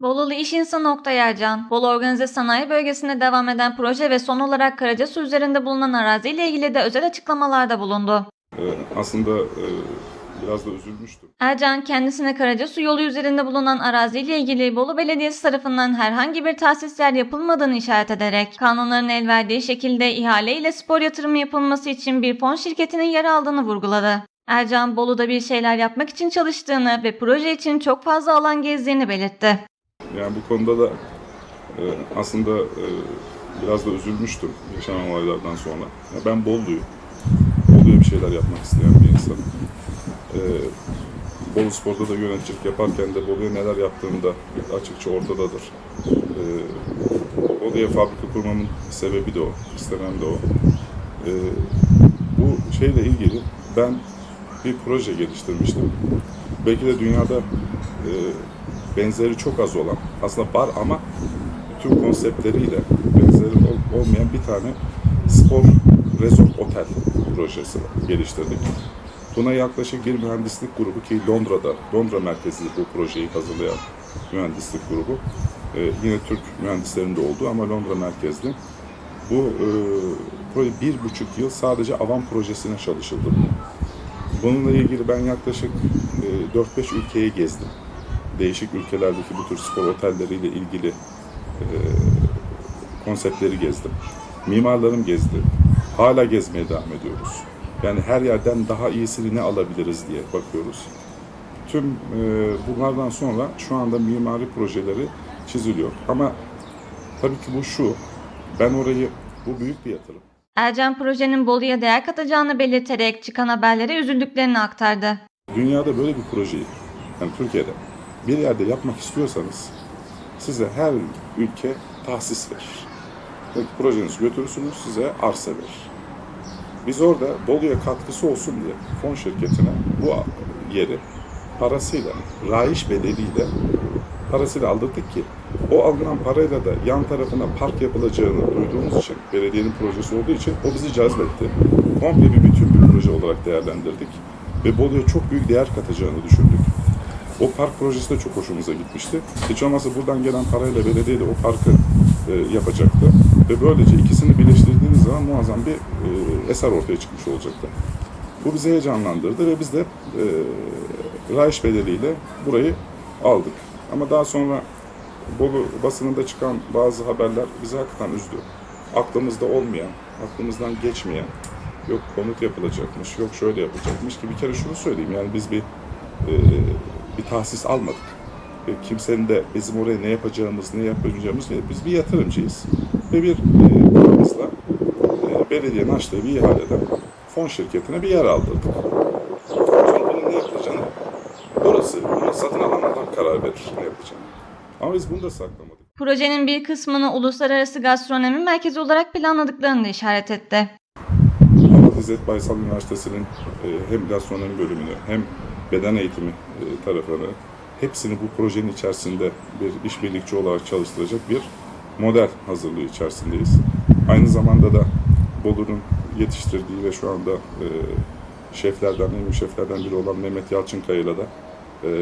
Bolulu iş insanı Oktay Ercan, Bolu Organize Sanayi Bölgesi'nde devam eden proje ve son olarak Karacasu üzerinde bulunan araziyle ilgili de özel açıklamalarda bulundu. Ee, aslında e, biraz da üzülmüştüm. Ercan kendisine Karacasu yolu üzerinde bulunan araziyle ilgili Bolu Belediyesi tarafından herhangi bir tahsis yer yapılmadığını işaret ederek kanunların el verdiği şekilde ihale ile spor yatırımı yapılması için bir fon şirketinin yer aldığını vurguladı. Ercan Bolu'da bir şeyler yapmak için çalıştığını ve proje için çok fazla alan gezdiğini belirtti. Yani bu konuda da e, aslında e, biraz da üzülmüştüm yaşanan olaylardan sonra. Ya ben Bolu'yum. Bolu'ya bir şeyler yapmak isteyen bir insanım. E, Bolu Spor'da da yöneticilik yaparken de Bolu'ya neler yaptığım da açıkça ortadadır. E, Bolu'ya fabrika kurmamın sebebi de o, istemem de o. E, bu şeyle ilgili ben bir proje geliştirmiştim. Belki de dünyada e, benzeri çok az olan, aslında var ama tüm konseptleriyle benzeri ol- olmayan bir tane spor resort otel projesi geliştirdik. Buna yaklaşık bir mühendislik grubu ki Londra'da, Londra merkezli bu projeyi hazırlayan mühendislik grubu. e, yine Türk mühendislerin de olduğu ama Londra merkezli. Bu e, proje bir buçuk yıl sadece avam projesine çalışıldı. Bununla ilgili ben yaklaşık e, 4-5 ülkeyi gezdim. Değişik ülkelerdeki bu tür spor otelleriyle ilgili e, konseptleri gezdim. Mimarlarım gezdi. Hala gezmeye devam ediyoruz. Yani her yerden daha iyisini ne alabiliriz diye bakıyoruz. Tüm e, bunlardan sonra şu anda mimari projeleri çiziliyor. Ama tabii ki bu şu, ben orayı, bu büyük bir yatırım. Ercan projenin Bolu'ya değer katacağını belirterek çıkan haberlere üzüldüklerini aktardı. Dünyada böyle bir projeyi, yani Türkiye'de bir yerde yapmak istiyorsanız size her ülke tahsis verir. Peki, projenizi götürürsünüz, size arsa verir. Biz orada Bolu'ya katkısı olsun diye fon şirketine bu yeri parasıyla, rayiş bedeliyle parasıyla aldırdık ki o alınan parayla da yan tarafına park yapılacağını duyduğumuz için, belediyenin projesi olduğu için o bizi cezbetti. Komple bir bütün bir proje olarak değerlendirdik ve Bolu'ya çok büyük değer katacağını düşündük. O park projesi de çok hoşumuza gitmişti. Hiç olmazsa buradan gelen parayla belediye de o parkı e, yapacaktı. Ve böylece ikisini birleştirdiğiniz zaman muazzam bir e, eser ortaya çıkmış olacaktı. Bu bizi heyecanlandırdı ve biz de e, rayiç bedeliyle burayı aldık. Ama daha sonra Bolu basınında çıkan bazı haberler bizi hakikaten üzdü. Aklımızda olmayan, aklımızdan geçmeyen, yok konut yapılacakmış, yok şöyle yapılacakmış ki bir kere şunu söyleyeyim yani biz bir e, bir tahsis almadık. Ve kimsenin de bizim oraya ne yapacağımız, ne yapacağımız, ne- biz bir yatırımcıyız. Ve bir e, e, belediyenin açtığı bir ihaleden fon şirketine bir yer aldırdık. Bunun ne yapılacağını orası, bunu satın alan adam karar verir ne yapacağını. Ama biz bunu da saklamadık. Projenin bir kısmını uluslararası gastronomi merkezi olarak planladıklarını da işaret etti. İzzet Baysal Üniversitesi'nin e, hem gastronomi bölümünü hem beden eğitimi e, tarafını hepsini bu projenin içerisinde bir işbirlikçi olarak çalıştıracak bir model hazırlığı içerisindeyiz. Aynı zamanda da Bolu'nun yetiştirdiği ve şu anda e, şeflerden, en şeflerden biri olan Mehmet Yalçınkaya'yla da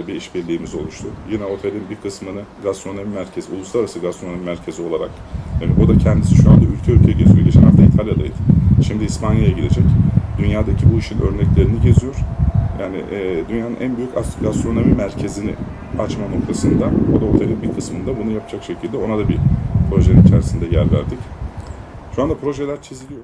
bir işbirliğimiz oluştu. Yine otelin bir kısmını gastronomi merkezi, uluslararası gastronomi merkezi olarak, yani o da kendisi şu anda ülke ülke geziyor. Geçen hafta İtalya'daydı. Şimdi İspanya'ya gidecek. Dünyadaki bu işin örneklerini geziyor. Yani e, dünyanın en büyük as- gastronomi merkezini açma noktasında, o da otelin bir kısmında bunu yapacak şekilde ona da bir projenin içerisinde yer verdik. Şu anda projeler çiziliyor.